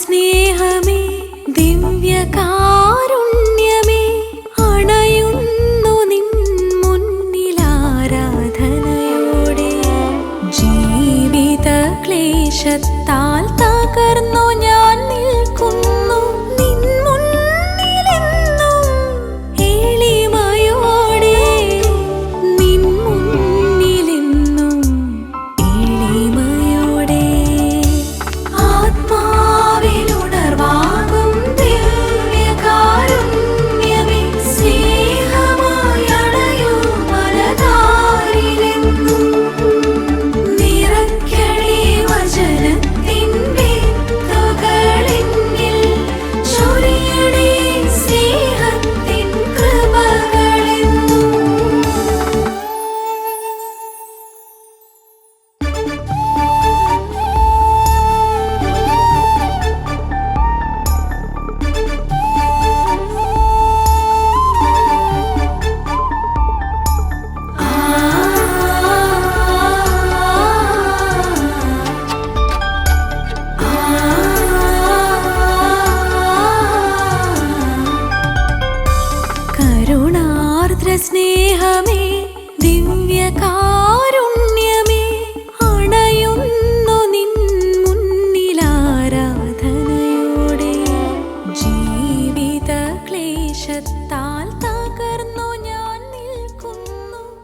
സ്നേഹമേ ദിവ്യകാരുണ്യമേ അണയുന്നു നിൻ മുന്നിലാരാധനയോടെ. ജീവിത ക്ലേശത്താൽ തകർന്നു ഞാൻ